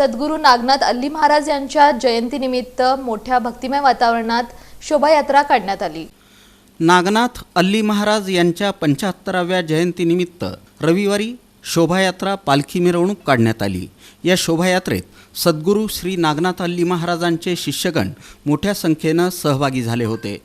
सद्गुरू नागनाथ अल्ली महाराज यांच्या जयंतीनिमित्त मोठ्या भक्तिमय वातावरणात शोभायात्रा काढण्यात आली. नागनाथ अल्ली महाराज यांच्या पंच्याहत्तराव्या जयंतीनिमित्त रविवारी शोभायात्रा पालखी मिरवणूक काढण्यात आली. या शोभायात्रेत सद्गुरू श्री नागनाथ अल्ली महाराजांचे शिष्यगण मोठ्या संख्येनं सहभागी झाले होते.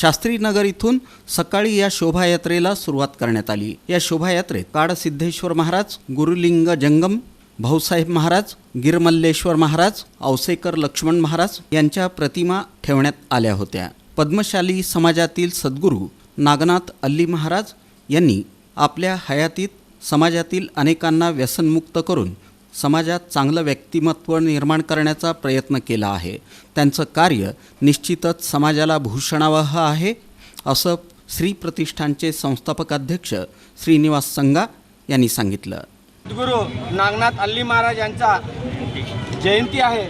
शास्त्रीनगर इथून सकाळी या शोभायात्रेला सुरुवात करण्यात आली. या शोभायात्रेत काडसिद्धेश्वर महाराज गुरुलिंग जंगम भाऊसाहेब महाराज गिरमल्लेश्वर महाराज औसेकर लक्ष्मण महाराज यांच्या प्रतिमा ठेवण्यात आल्या होत्या. पद्मशाली समाजातील सद्गुरू नागनाथ अल्ली महाराज यांनी आपल्या हयातीत समाजातील अनेकांना व्यसनमुक्त करून समाजात चांगलं व्यक्तिमत्व निर्माण करण्याचा प्रयत्न केला आहे. त्यांचं कार्य निश्चितच समाजाला भूषणावह आहे असं श्री प्रतिष्ठानचे संस्थापक अध्यक्ष श्रीनिवास संगा यांनी सांगितलं. सद्गुरू नागनाथ अल्ली महाराज यांचा जयंती आहे.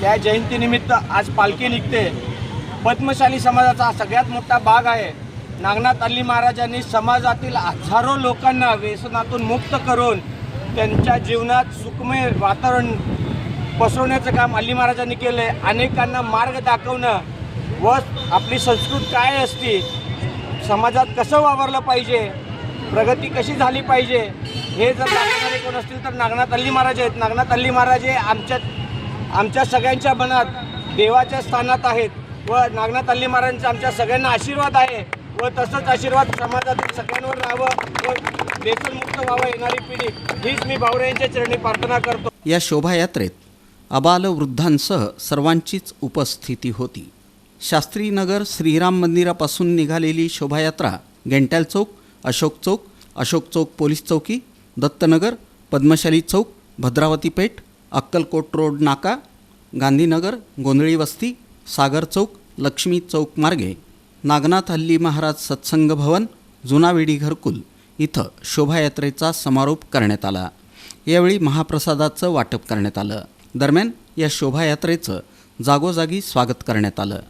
त्या जयंतीनिमित्त आज पालखी निघते. पद्मशाली समाजाचा सगळ्यात मोठा भाग आहे. नागनाथ अल्ली महाराजांनी समाजातील हजारो लोकांना व्यसनातून मुक्त करून त्यांच्या जीवनात सुखमय वातावरण पसरवण्याचं काम अल्ली महाराजांनी केलं आहे अनेकांना मार्ग दाखवणं व आपली संस्कृत काय असते समाजात कसं वावरलं पाहिजे प्रगती कशी झाली पाहिजे हे जर दाखवणारे कोण असतील तर नागनाथ अल्ली महाराज आहेत. नागनाथ अल्ली महाराज हे आमच्या आमच्या सगळ्यांच्या मनात देवाच्या स्थानात आहेत व नागनाथ अल्ली महाराजांचा आमच्या सगळ्यांना आशीर्वाद आहे व तसंच आशीर्वाद समाजातील सगळ्यांवर राहावं व व्यसनमुक्त व्हावं येणारी पिढी. हीच मी भावरे यांच्या चरणी प्रार्थना करतो. या शोभायात्रेत अबालवृद्धांसह सर्वांचीच उपस्थिती होती. शास्त्रीनगर श्रीराम मंदिरापासून निघालेली शोभायात्रा गेंटॅल चौक अशोक चौक अशोक चौक पोलीस चौकी दत्तनगर पद्मशाली चौक भद्रावती पेठ अक्कलकोट रोड नाका गांधीनगर गोंधळी वस्ती सागर चौक लक्ष्मी चौक मार्गे नागनाथ हल्ली महाराज सत्संग भवन जुनावेडी घरकुल इथं शोभायात्रेचा समारोप करण्यात आला. यावेळी महाप्रसादाचं वाटप करण्यात आलं. दरम्यान या शोभायात्रेचं जागोजागी स्वागत करण्यात आलं.